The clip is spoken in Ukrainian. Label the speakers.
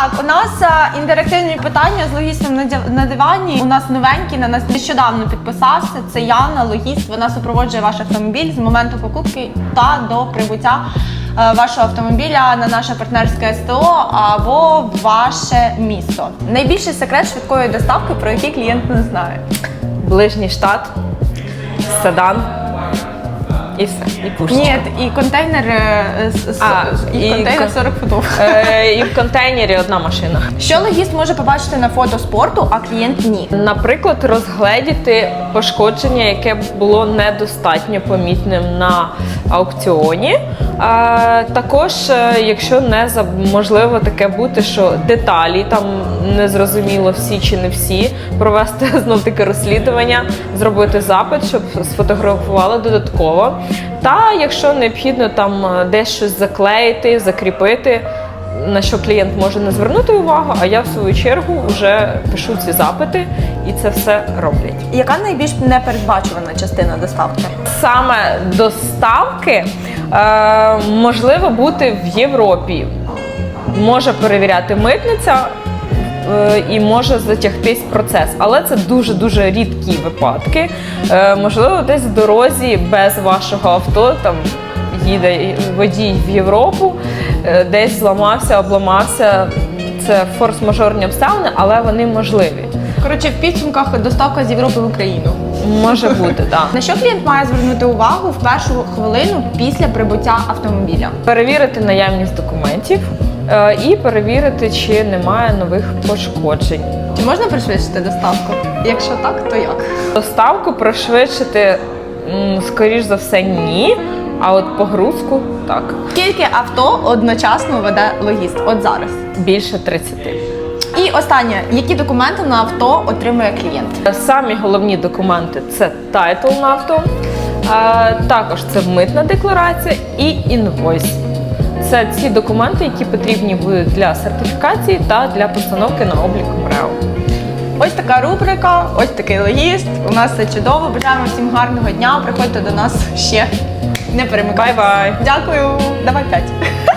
Speaker 1: Так, у нас е, інтерактивні питання з логістом на, дя- на дивані. У нас новенький, на нас нещодавно підписався. Це Яна, логіст. Вона супроводжує ваш автомобіль з моменту покупки та до прибуття е, вашого автомобіля на наше партнерське СТО або ваше місто. Найбільший секрет швидкої доставки, про який клієнт не знає.
Speaker 2: Ближній штат, седан і все. І пушечка.
Speaker 1: Ні, і контейнер, е, с- с-
Speaker 2: А,
Speaker 1: і,
Speaker 2: і
Speaker 1: контейнер
Speaker 2: кон-
Speaker 1: 40 футов.
Speaker 2: Е, і в контейнері одна машина.
Speaker 1: Що логіст може побачити на фото спорту, а клієнт ні?
Speaker 2: Наприклад, розгледіти пошкодження, яке було недостатньо помітним на аукціоні. Е, також, е, якщо не можливо таке бути, що деталі там не зрозуміло всі чи не всі, провести знов таке розслідування, зробити запит, щоб сфотографували додатково. Та якщо необхідно там е, десь щось заклеїти, закріпити. На що клієнт може не звернути увагу, а я в свою чергу вже пишу ці запити і це все роблять.
Speaker 1: Яка найбільш непередбачувана частина доставки?
Speaker 2: Саме доставки е, можливо бути в Європі. Може перевіряти митниця е, і може затягтись процес, але це дуже дуже рідкі випадки. Е, можливо, десь в дорозі без вашого авто там їде водій в Європу, десь зламався, обламався. Це форс-мажорні обставини, але вони можливі.
Speaker 1: Коротше, в підсумках доставка з Європи в Україну.
Speaker 2: Може бути, так.
Speaker 1: На що клієнт має звернути увагу в першу хвилину після прибуття автомобіля?
Speaker 2: Перевірити наявність документів е, і перевірити, чи немає нових пошкоджень.
Speaker 1: Чи можна пришвидшити доставку? Якщо так, то як?
Speaker 2: Доставку пришвидшити, скоріш за все, ні. А от погрузку так.
Speaker 1: Скільки авто одночасно веде логіст? От зараз.
Speaker 2: Більше 30.
Speaker 1: І останнє, які документи на авто отримує клієнт?
Speaker 2: Самі головні документи це тайтл на авто, також це митна декларація і інвойс. Це ці документи, які потрібні будуть для сертифікації та для постановки на облік МРЕО.
Speaker 1: Ось така рубрика, ось такий логіст. У нас все чудово. Бажаємо всім гарного дня. Приходьте до нас ще. Не перемикай.
Speaker 2: Бай-бай!
Speaker 1: Дякую. Давай п'ять.